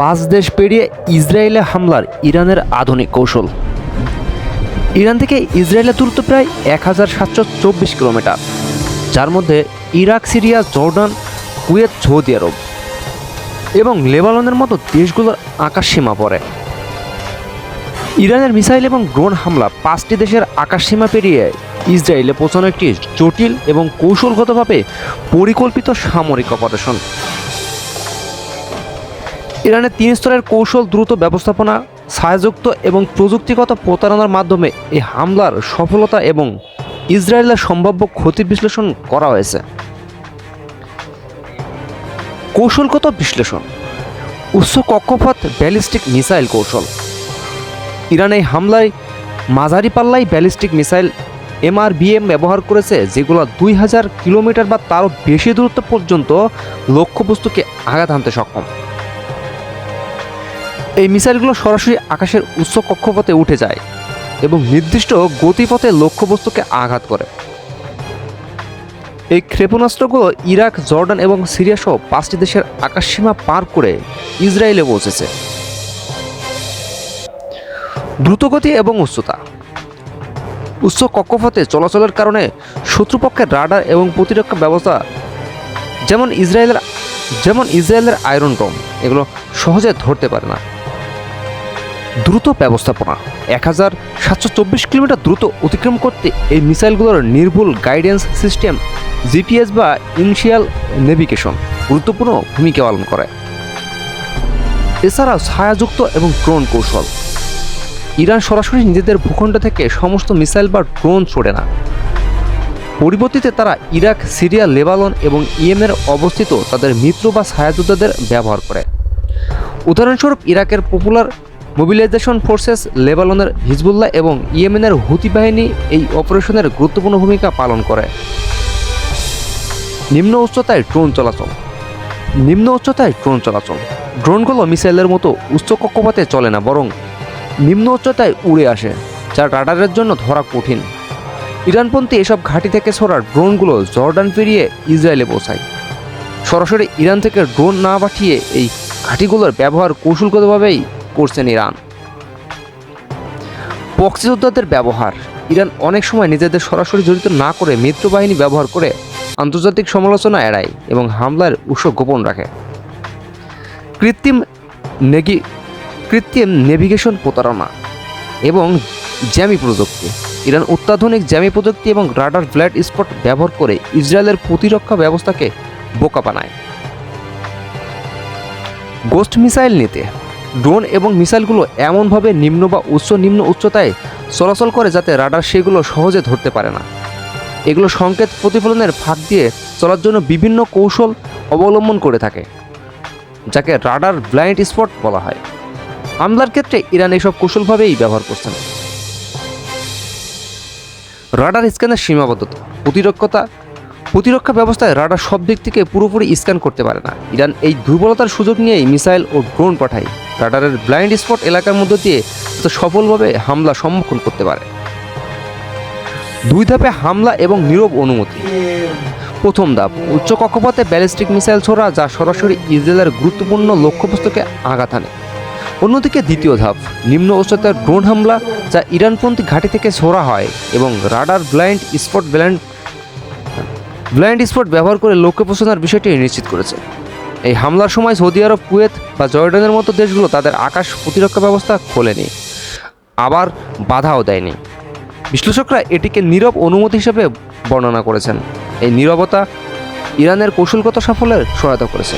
পাঁচ দেশ পেরিয়ে ইসরায়েলে হামলার ইরানের আধুনিক কৌশল। ইরান থেকে ইসরায়েলের দূরত্ব প্রায় এক হাজার সাতশো চব্বিশ কিলোমিটার, যার মধ্যে Iraq, Syria, Jordan, Kuwait, Saudi Arabia এবং লেবাননের মতো দেশগুলোর আকাশসীমা পড়ে। ইরানের মিসাইল এবং ড্রোন হামলা পাঁচটি দেশের আকাশসীমা পেরিয়ে ইসরায়েলে পৌঁছানো একটি জটিল এবং কৌশলগতভাবে পরিকল্পিত সামরিক অপারেশন। ইরানের তিন স্তরের কৌশল দ্রুত ব্যবস্থাপনা, ছায়াযুক্ত এবং প্রযুক্তিগত প্রতারণার মাধ্যমে এই হামলার সফলতা এবং ইসরায়েলের সম্ভাব্য ক্ষতি বিশ্লেষণ করা হয়েছে। কৌশলগত বিশ্লেষণ, উচ্চ কক্ষপথ ব্যালিস্টিক মিসাইল কৌশল। ইরান এই হামলায় মাঝারি পাল্লাই ব্যালিস্টিক মিসাইল এমআরবিএম ব্যবহার করেছে, যেগুলো দুই হাজার কিলোমিটার বা তারও বেশি দূরত্ব পর্যন্ত লক্ষ্যবস্তুকে আঘাত হানতে সক্ষম। এই মিসাইলগুলো সরাসরি আকাশের উচ্চ কক্ষপথে উঠে যায় এবং নির্দিষ্ট গতিপথে লক্ষ্যবস্তুকে আঘাত করে। এই ক্ষেপণাস্ত্রগুলো ইরাক, জর্ডান এবং সিরিয়া সহ পাঁচটি দেশের আকাশসীমা পার করে ইসরায়েলে পৌঁছেছে। দ্রুতগতি এবং উচ্চতা। উচ্চ কক্ষপথে চলাচলের কারণে শত্রুপক্ষের রাডার এবং প্রতিরক্ষা ব্যবস্থা যেমন ইসরায়েলের যেমন ইসরায়েলের আয়রন ডোম এগুলো সহজে ধরতে পারে না। দ্রুত ব্যবস্থাপনা। এক হাজার সাতশো চব্বিশ কিলোমিটার দ্রুত অতিক্রম করতে এই মিসাইলগুলোর নির্ভুল গাইডেন্স সিস্টেম জিপিএস বা ইনিশিয়াল নেভিগেশন গুরুত্বপূর্ণ ভূমিকা পালন করে। এছাড়াও ছায়াযুক্ত এবং ড্রোন কৌশল। ইরান সরাসরি নিজেদের ভূখণ্ড থেকে সমস্ত মিসাইল বা ড্রোন ছোড়ে না। পরিবর্তিতে তারা ইরাক, সিরিয়া, লেবানন এবং ইয়েমের অবস্থিত তাদের মিত্র বা ছায়াযোদ্ধাদের ব্যবহার করে। উদাহরণস্বরূপ, ইরাকের পপুলার মোবিলাইজেশন ফোর্সেস লেবাননের হিজবুল্লাহ এবং ইয়েমেনের হুতি বাহিনী এই অপারেশনের গুরুত্বপূর্ণ ভূমিকা পালন করে। নিম্ন উচ্চতায় ড্রোন চলাচল। নিম্ন উচ্চতায় ড্রোন চলাচল। ড্রোনগুলো মিসাইলের মতো উচ্চ কক্ষপথে চলে না, বরং নিম্ন উচ্চতায় উড়ে আসে, যা রাডারের জন্য ধরা কঠিন। ইরানপন্থী এসব ঘাঁটি থেকে ছোড়া ড্রোনগুলো জর্ডান পেরিয়ে ইসরায়েলে পৌঁছায়। সরাসরি ইরান থেকে ড্রোন না পাঠিয়ে এই ঘাঁটিগুলোর ব্যবহার কৌশলগতভাবেই করছেন ইরান। পক্সি যোদ্ধাদের ব্যবহার। ইরান অনেক সময় নিজেদের সরাসরি জড়িত না করে মিত্র বাহিনী ব্যবহার করে আন্তর্জাতিক সমালোচনা এড়ায় এবং হামলার উৎস গোপন রাখে। কৃত্রিম নেগি কৃত্রিম নেভিগেশন প্রতারণা এবং জ্যামি প্রযুক্তি। ইরান অত্যাধুনিক জ্যামি প্রযুক্তি এবং রাডার ফ্ল্যাট স্পট ব্যবহার করে ইসরায়েলের প্রতিরক্ষা ব্যবস্থাকে বোকা বানায়। গোস্ট মিসাইল নিতে ড্রোন এবং মিসাইলগুলো এমনভাবে নিম্ন বা উচ্চ নিম্ন উচ্চতায় চলাচল করে যাতে রাডার সেগুলো সহজে ধরতে পারে না। এগুলো সংকেত প্রতিফলনের ফাঁক দিয়ে চলার জন্য বিভিন্ন কৌশল অবলম্বন করে থাকে, যাকে রাডার ব্লাইন্ড স্পট বলা হয়। হামলার ক্ষেত্রে ইরান এসব কৌশলভাবেই ব্যবহার করছেন রাডার স্ক্যানের সীমাবদ্ধতা, প্রতিরক্ষতা, প্রতিরক্ষা ব্যবস্থায় রাডার সব দিক থেকে পুরোপুরি স্ক্যান করতে পারে না। ইরান এই দুর্বলতার সুযোগ নিয়েই মিসাইল ও ড্রোন পাঠায়। রাডারের ব্লাইন্ড স্পট এলাকার মধ্য দিয়ে যাতে সফলভাবে হামলা সম্মুখীন করতে পারে। দুই ধাপে হামলা এবং নীরব অনুমতি। প্রথম ধাপ, উচ্চ কক্ষপথে ব্যালিস্টিক মিসাইল ছোড়া যা সরাসরি ইসরায়েলের গুরুত্বপূর্ণ লক্ষ্যবস্তুকে আঘাত আনে। অন্যদিকে দ্বিতীয় ধাপ, নিম্ন উচ্চতার ড্রোন হামলা যা ইরানপন্থী ঘাঁটি থেকে ছোড়া হয় এবং radar blind spot bland blind spot ব্যবহার করে লক্ষ্যে বিষয়টি নিশ্চিত করেছে। এই হামলার সময় সৌদি আরব, কুয়েত বা জর্ডানের মতো দেশগুলো তাদের আকাশ প্রতিরক্ষা ব্যবস্থা খোলেনি। আবার বাধাও দেয়নি। বিশ্লেষকরা এটিকে নীরব অনুমতি হিসেবে বর্ণনা করেছেন। এই নীরবতা ইরানের কৌশলগত সাফল্যের সহায়তা করেছে।